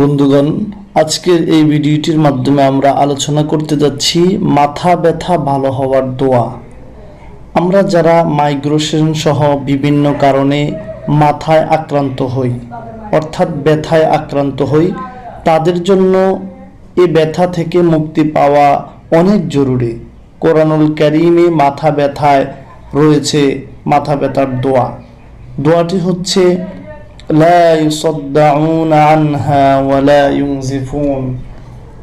বন্ধুগণ, আজকের এই ভিডিওটির মাধ্যমে আমরা আলোচনা করতে যাচ্ছি মাথা ব্যথা ভালো হওয়ার দোয়া। আমরা যারা মাইগ্রেশন সহ বিভিন্ন কারণে মাথায় আক্রান্ত হই, অর্থাৎ ব্যথায় আক্রান্ত হই, তাদের জন্য এই ব্যথা থেকে মুক্তি পাওয়া অনেক জরুরি। কোরআনুল ক্যারিমে মাথা ব্যথায় রয়েছে মাথা ব্যথার দোয়া। দোয়াটি হচ্ছে لا يصدعون عنها ولا ينزفون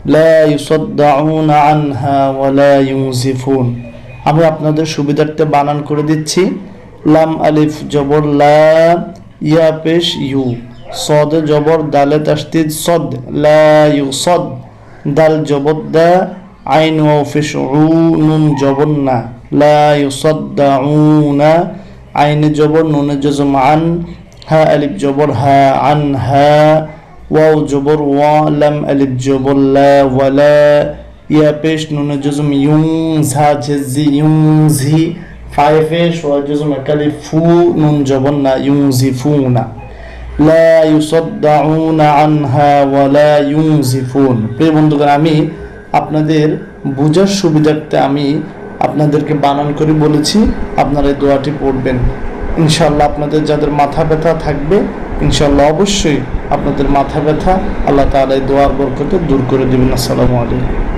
لا يصدعون عنها ولا ينزفون আমি আপনাদের সুবিধার্থে বানান করে দিচ্ছি লাম আলিফ জবর লা ইয়া পেশ ইউ সদ জবর দালে তাসদিদ সদ লা ইউ সদ দাল জবর দা আইন ওয়াও পেশ উ নুন জবর না লা ইউসাদ্দাউনা আইনে জবর নুনে জজম আন হা আলিফ জবর হা, আন হা, ওয়াও জবর ওয়া, লাম আলিফ জবর লা ওয়ালা ইয়া পেশ নুনে জজম ইউং ঝা ঝেজি ইউং ঝি ফাই পেশ, ওয়া জজম একালি, ফু, নুন জবর না ইউং ঝি, ফু, না। লা ইউসাদ্দাউনা আনহা ওয়ালা ইউনজিফুন প্রিয় বন্ধুগণ, আমি আপনাদের বোঝার সুবিধার্থে আমি আপনাদেরকে বানান করে বলেছি, আপনারা এই দোয়াটি পড়বেন। ইনশাল্লাহ আপনাদের যাদের মাথা ব্যথা থাকবে ইনশাল্লাহ অবশ্যই আপনাদের মাথা ব্যথা আল্লাহ তালা দোয়ার বরকতে দূর করে দেবেন। আসসালামু আলাইকুম।